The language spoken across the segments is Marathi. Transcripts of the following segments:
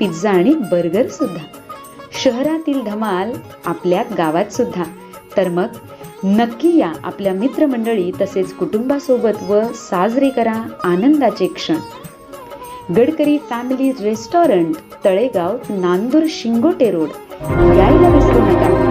पिझ्झा आणि बर्गर सुद्धा. शहरातील धमाल आपल्या गावात सुद्धा. तर मग नक्की या आपल्या मित्रमंडळी तसेच कुटुंबासोबत व साजरे करा आनंदाचे क्षण. Gadkari family restaurant Talegaon Nandur Shingote road. यायला विसरू नका.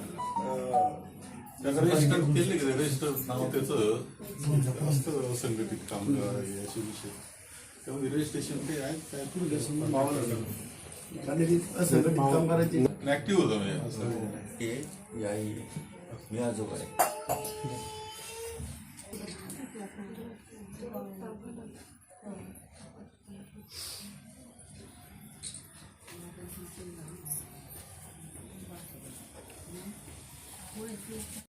रजिस्टर केले की रजिस्टर नाव त्याचं असतं संघटित कामगार हे असे विषय त्यामध्ये रजिस्ट्रेशन ते आहेत काय असं कामगारांची ऍक्टिव्ह होतं म्हणजे असं हे याही मी आजोबा आहे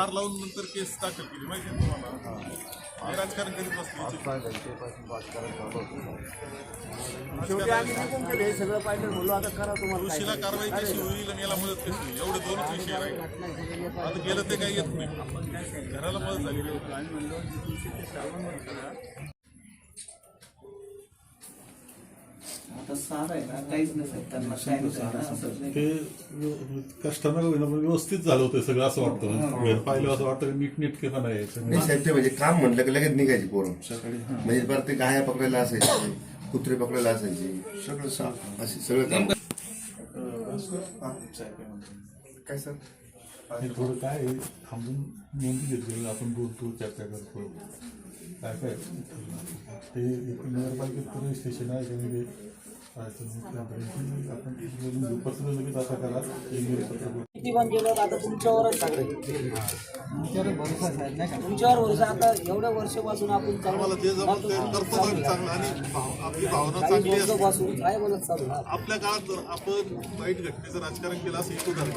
दार लावून नंतर केस दाखल केली माहिती आहे तुम्हाला? हे. राजकारण करीत बसले शेवटी आम्ही निघून गेले हे सगळं पाहिलं बोललो आता करा तुम्हाला कृषीला कारवाई कशी होईल आणि याला मदत कशी होईल? एवढे दोनच विषय राहिले आता गेलं ते काही येत नाही. घराला मदत झाली आता सारा आहे ना काहीच नसेल त्यांना. ते होईना पण व्यवस्थित झालं होतं सगळं असं वाटतं. बाहेर पाहिलं असं वाटतं नीट नीटकेपणा आहे सगळं. नाही साहेब ते म्हणजे काम म्हटलं की लगेच निघायची पोरं. म्हणजे परत ते गाया पकडायला असायचे कुत्रे पकडायला असायचे सगळं साफ असे सगळं काम. काय सर? हे थोडं काय आहे, थांबून नोंदी घेतली आपण बोलतो चर्चा करतो. काय काय? ते एक नगरपालिकेत पोलीस स्टेशन आहे त्यामध्ये किती पण आता तुमच्यावरच तुमच्यावर भरोसा आता एवढ्या वर्षापासून आपण ते चांगलं आपली भावना चांगली काय बोलत चालू आपल्या काळात जर आपण वाईट घटनेचं राजकारण केलं असं एक उदाहरण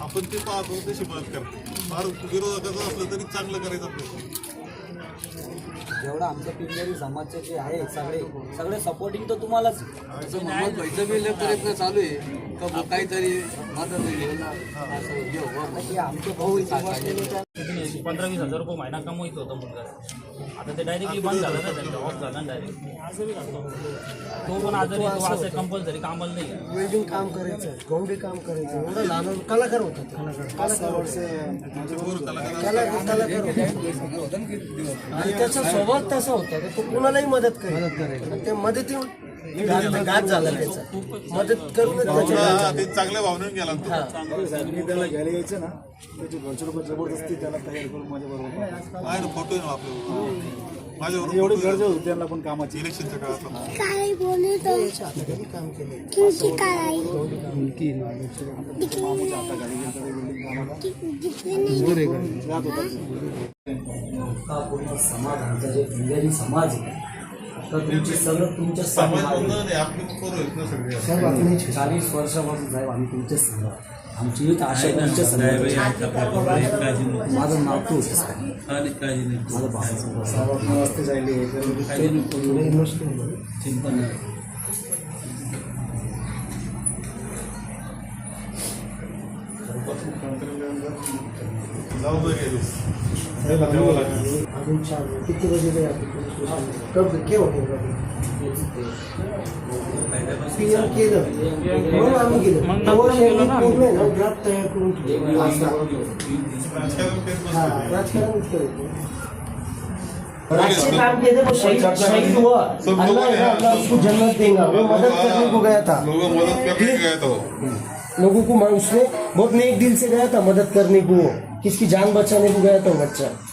आपण ते पाहतो तशी मदत करतो. फार विरोधकाचं असलं तरी चांगलं करायचा प्रयत्न जेवढं आमच्या पिंजरी समाजचे जे आहे सगळे सगळे सपोर्टिंग तर तुम्हालाच. असं मोहम्मद भाईचं बी लय प्रयत्न चालू आहे. का काहीतरी मदत. हे आमचे भाऊ इथे बसलेले त्या- पंधरा वीस हजार रुपये महिना कमवत होता मुलगा आता ते डायरेक्टली बंद झालं ना त्यांचा ऑफ झाला डायरेक्ट बी करतो तो पण आजारी तो असं कंपल्सरी कामाला नाही. वेल्डिंग काम करायचं गौंडी काम करायचं एवढं लहान कलाकार होता तो. कलाकार कलाकार कलाकार होता. आणि त्याचा स्वभाव तसा होता की तो कुणालाही मदत करेल आणि ते मदती घात झाला त्याचा. मदत करून भावना ते चांगल्या भावनेने गेला ना तो. मी त्याला घ्यायला यायचं ना त्याचे घरचे लोक जबरदस्ती त्याला तयार करून माझ्या बरोबर फोटो आहे ना आपल्यावर माझ्यावर एवढी गरज होती त्यांना पण कामाची. इलेक्शनच्या काळात. काळी बोलू तर. काम केलं समाज आमचा जे पिंजरी समाज आहे तर तुमची सगळं तुमच्या समाज आहे. आपली सगळे. साहेब आपण चाळीस वर्षापासून साहेब आम्ही तुमचेच संघ आमची युथ आशा तुमच्या संघ माझं नाव तू होतं साहेब माझं बाबा साहेब नमस्ते जायले चिंता नाही. अजून चार किती गए कब होते पीएम केलं म्हणून आम्ही गेलो पूर्ण आहे ना ड्राफ्ट तयार करून ठेवला. राजकारण. राष्ट्रीय काम के थे वो शहीद हुआ अल्लाह उसको जन्नत देगा वो मदद करने को गया था लोग मदद करने गए तो लोगों को मैं उसने हो। बहुत नेक दिल से गया था मदद करने को। किसकी जान बचाने को गया था बच्चा।